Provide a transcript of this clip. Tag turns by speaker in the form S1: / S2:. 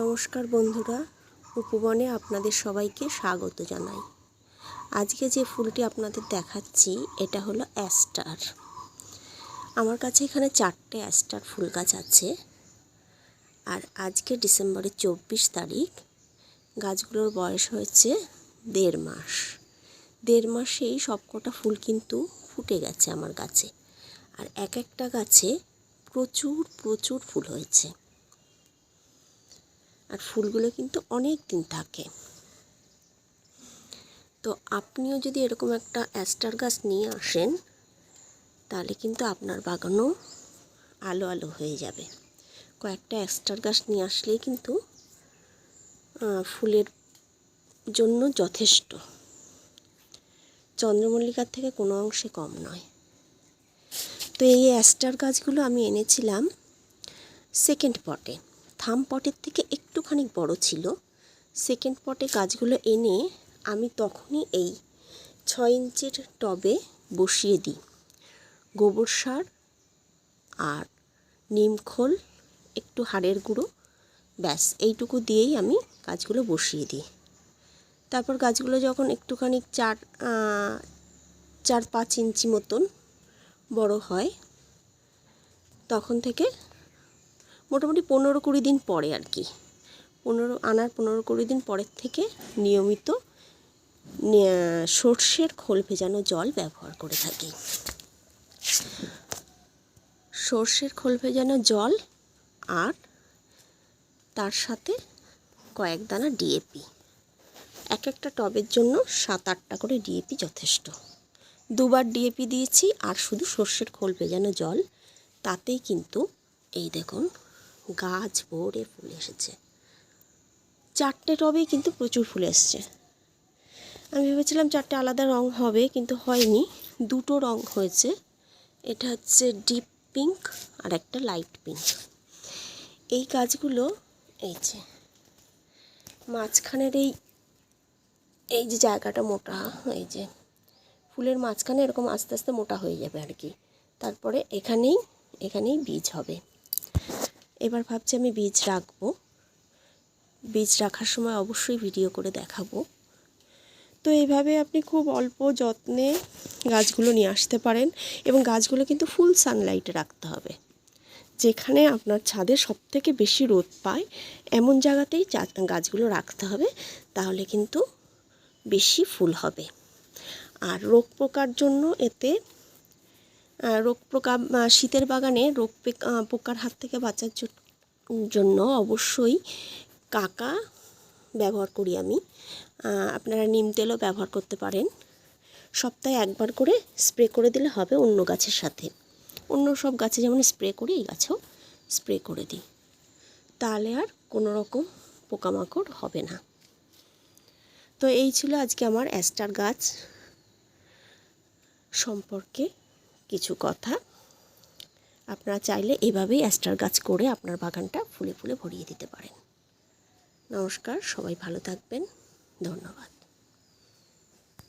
S1: নমস্কার বন্ধুরা, উপবনে আপনাদের সবাইকে স্বাগত জানাই। আজকে যে ফুলটি আপনাদের দেখাচ্ছি, এটা হলো অ্যাস্টার। আমার কাছে এখানে চারটে অ্যাস্টার ফুল গাছ আছে। আর আজকে ডিসেম্বরের চব্বিশ তারিখ, গাছগুলোর বয়স হয়েছে দেড় মাস। দেড় মাসেই সবকটা ফুল কিন্তু ফুটে গেছে আমার গাছে আর এক একটা গাছে প্রচুর প্রচুর ফুল হয়েছে। আর ফুলগুলো কিন্তু অনেক দিন থাকে। তো আপনিও যদি এরকম একটা অ্যাস্টার গাছ নিয়ে আসেন, তাহলে কিন্তু আপনার বাগানও আলো আলো হয়ে যাবে। কয়েকটা অ্যাস্টার গাছ নিয়ে আসলেই কিন্তু ফুলের জন্য যথেষ্ট। চন্দ্রমল্লিকার থেকে কোনো অংশে কম নয়। তো এই অ্যাস্টার গাছগুলো আমি এনেছিলাম সেকেন্ড পটে থাম পটের থেকে একটুখানি বড় ছিল। সেকেন্ড পটে গাছগুলো এনে আমি তখনই এই ছয় ইঞ্চির টবে বসিয়ে দিই। গোবর সার আর নিমখোল একটু হাড়ের গুঁড়ো, ব্যাস, এইটুকু দিয়েই আমি গাছগুলো বসিয়ে দিই। তারপর গাছগুলো যখন একটুখানি চার চার পাঁচ ইঞ্চি মতন বড় হয়, তখন থেকে মোটামুটি পনেরো কুড়ি দিন পরে আর কি। পনেরো, আনার পনেরো কুড়ি দিন পরের থেকে নিয়মিত সর্ষের খোল ভেজানো জল ব্যবহার করে থাকি। সর্ষের খোল ভেজানো জল আর তার সাথে কয়েক দানা ডিএপি। এক একটা টবের জন্য সাত আটটা করে ডিএপি যথেষ্ট। দুবার ডিএপি দিয়েছি আর শুধু সর্ষের খোল ভেজানো জল, তাতেই কিন্তু এই দেখুন, গাছ ভরে ফুল এসেছে। চারটে টবেই কিন্তু প্রচুর ফুল এসছে। আমি ভেবেছিলাম চারটে আলাদা রং হবে, কিন্তু হয়নি। দুটো রং হয়েছে। এটা হচ্ছে ডিপ পিঙ্ক আর একটা লাইট পিঙ্ক। এই গাছগুলো, এই যে, মাঝখানের এই এই যে জায়গাটা মোটা, এই যে, ফুলের মাঝখানে এরকম আস্তে আস্তে মোটা হয়ে যাবে আর কি। তারপরে এখানেই এখানেই বীজ হবে। এবার ভাবছি আমি বীজ রাখব। বীজ রাখার সময় অবশ্যই ভিডিও করে দেখাবো। তো এইভাবে আপনি খুব অল্প যত্নে গাছগুলো নিয়ে আসতে পারেন এবং গাছগুলো কিন্তু ফুল সানলাইটে রাখতে হবে। যেখানে আপনার ছাদে সবথেকে বেশি রোদ পায়, এমন জায়গাতেই গাছগুলো রাখতে হবে, তাহলে কিন্তু বেশি ফুল হবে। আর রোগ পোকার জন্য এতে রোগ পোকা শীতের বাগানে রোগ পোকার হাত থেকে বাঁচার জন্য অবশ্যই কাকা ব্যবহার করি আমি। আপনারা নিম তেলও ব্যবহার করতে পারেন। সপ্তাহে একবার করে স্প্রে করে দিলে হবে অন্য গাছের সাথে। অন্য সব গাছে যেমন স্প্রে করি, এই গাছেও স্প্রে করে দিই। তাহলে আর কোনো রকম পোকামাকড় হবে না। তো এই ছিল আজকে আমার অ্যাস্টার গাছ সম্পর্কে কিছু কথা। আপনারা চাইলে এভাবেই অ্যাস্টার গাছ করে আপনার বাগানটা ফুলে ফুলে ভরিয়ে দিতে পারেন। নমস্কার সবাই ভালো থাকবেন। ধন্যবাদ।